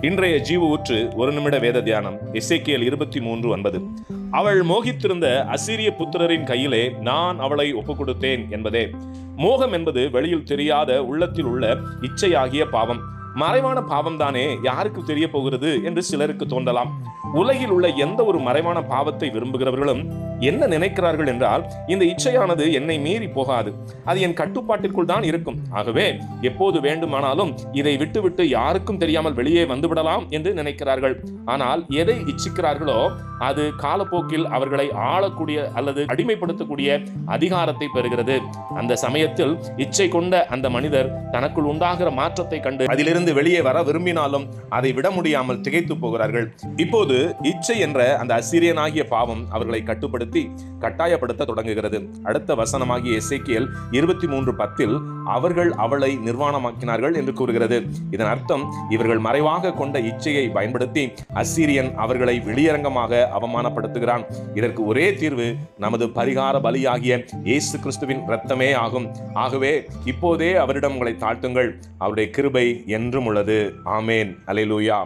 இன்றைய ஜீவ ஊற்று ஒரு நிமிட வேத தியானம் இசைக்கியல் இருபத்தி மூன்று ஒன்பது. அவள் மோகித்திருந்த அசிரிய புத்திரரின் கையிலே நான் அவளை ஒப்புக் கொடுத்தேன் என்பதே. மோகம் என்பது வெளியில் தெரியாத உள்ளத்தில் உள்ள இச்சையாகிய பாவம். மறைவான பாவம் தானே யாருக்கு தெரிய போகிறது என்று சிலருக்கு தோன்றலாம். உலகில் உள்ள எந்த ஒரு மறைவான பாவத்தை விரும்புகிறவர்களும் என்ன நினைக்கிறார்கள் என்றால் இந்த இச்சையானது என்னை மீறி போகாது. அது என் கட்டுப்பாட்டிற்குள் தான் இருக்கும். ஆகவே எப்போது வேண்டுமானாலும் இதை விட்டுவிட்டு யாருக்கும் தெரியாமல் வெளியே வந்துவிடலாம் என்று நினைக்கிறார்கள். ஆனால் எதை இச்சிக்கிறார்களோ அது காலப்போக்கில் அவர்களை ஆளக்கூடிய அல்லது அடிமைப்படுத்தக்கூடிய அதிகாரத்தை பெறுகிறது. அந்த சமயத்தில் இச்சை கொண்ட அந்த மனிதர் தனக்குள் உண்டாகிற மாற்றத்தை கண்டு அதிலிருந்து வெளியே வர விரும்பினாலும் அதை விட முடியாமல் திகைத்து போகிறார்கள். இப்போது இச்சை என்ற அந்த அசிரியனாகிய பாவம் அவர்களை கட்டுப்படுத்தி கட்டாயப்படுத்த தொடங்குகிறது. அடுத்த வசனமாகிய இசைக்கியல் இருபத்தி மூன்று பத்தில் அவர்கள் அவளை நிர்வாணமாக்கினார்கள் என்று கூறுகிறது. இதன் அர்த்தம் இவர்கள் மறைவாக கொண்ட இச்சையை பயன்படுத்தி அசீரியன் அவர்களை வெளியரங்கமாக அவமானப்படுத்துகிறான். இதற்கு ஒரே தீர்வு நமது பரிகார பலியாகிய இயேசு கிறிஸ்துவின் இரத்தமே ஆகும். ஆகவே இப்போதே அவரிடம் உங்களை தாழ்த்துங்கள். அவருடைய கிருபை என்ன என்றும் உள்ளது ஆமேன். அலைலூயா.